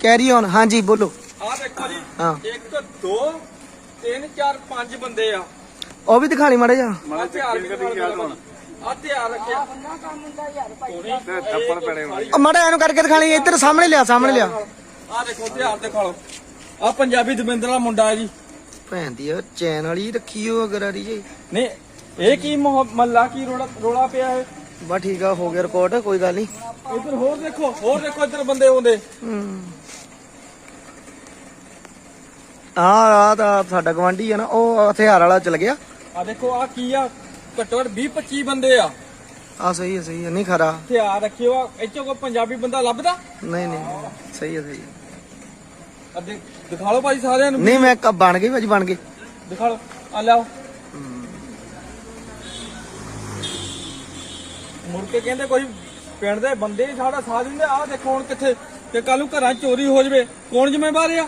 Carry on ਹਾਂਜੀ ਬੋਲੋ। ਆ ਦੇਖੋ ਜੀ ਹਾਂ। 1 2 3 4 5 ਬੰਦੇ ਆ। ਉਹ ਵੀ ਦਿਖਾਣੀ ਮਾੜਾ ਜਿਹਾ। ਆ ਤਿਆਰ ਵੀ ਆ ਤਿਆਰ ਰੱਖਿਆ ਤੇ ਥੱਪੜ ਪੜੇ ਹੋਣੇ। ਉਹ ਮਾੜਾ ਇਹਨੂੰ ਕਰਕੇ ਦਿਖਾਣੀ ਇੱਧਰ ਸਾਹਮਣੇ ਲਿਆ ਸਾਹਮਣੇ ਲਿਆ। ਆ ਦੇਖੋ ਤਿਆਰ ਦਿਖਾ ਲਓ ਆ ਪੰਜਾਬੀ ਦਵਿੰਦਰ ਦਾ ਮੁੰਡਾ ਹੈ ਜੀ। ਭੈਣ ਦੀ ਉਹ ਚੈਨ ਵਾਲੀ ਰੱਖੀ ਉਹ ਗਰਾਰੀ ਜੀ ਨਹੀਂ ਇਹ ਕੀ ਮੁਹ- ਮਹੱਲਾ ਕੀ ਰੋਲਾ ਰੋਲਾ ਪਿਆ ਹੈ ਬਾ ਠੀਕ ਆ ਹੋ ਗਿਆ ਰਿਕਾਰਡ ਕੋਈ ਗੱਲ ਨਹੀਂ। ਇੱਧਰ ਹੋਰ ਦੇਖੋ ਹੋਰ ਦੇਖੋ ਇੱਧਰ ਬੰਦੇ ਆਉਂਦੇ। ਆ ਆ ਤਾਂ ਸਾਡਾ ਗਵਾਂਢੀ ਆ ਨਾ ਉਹ ਹਥਿਆਰ ਵਾਲਾ ਚਲ ਗਿਆ। ਆ ਦੇਖੋ ਆ ਕੀ ਆ? ਘੱਟੋ ਘੱਟ 20 25 ਬੰਦੇ ਆ। ਆ ਸਹੀ ਹੈ ਸਹੀ ਹੈ ਨਹੀਂ ਖਰਾ। ਹਥਿਆਰ ਰੱਖਿਓ ਆ ਇੱਚੋ ਕੋਈ ਪੰਜਾਬੀ ਬੰਦਾ ਲੱਭਦਾ? ਨਹੀਂ ਨਹੀਂ ਸਹੀ ਹੈ ਸਹੀ ਹੈ ਆ। ਦੇ- ਦਿਖਾ ਲਓ ਭਾਈ ਸਾਰਿਆਂ ਨੂੰ। ਨਹੀਂ ਮੈਂ ਕ- ਬਣ ਗਈ ਭਾਜੀ ਬਣ ਗਈ। ਦਿਖਾ ਲਓ ਆ ਲਿਆਓ। ਮੁੜ ਕੇ ਕਹਿੰਦੇ ਕੋਈ ਪਿੰਡ ਦੇ ਬੰਦੇ ਹੀ ਸਾਡਾ ਸਾਥ ਦਿੰਦੇ ਆ ਦੇਖੋ ਹੁਣ ਕਿੱਥੇ ਤੇ ਕੱਲ ਨੂੰ ਘਰਾਂ 'ਚ ਚੋਰੀ ਹੋ ਜਵੇ ਕੌਣ ਜ਼ਿੰਮੇਵਾਰ ਆ?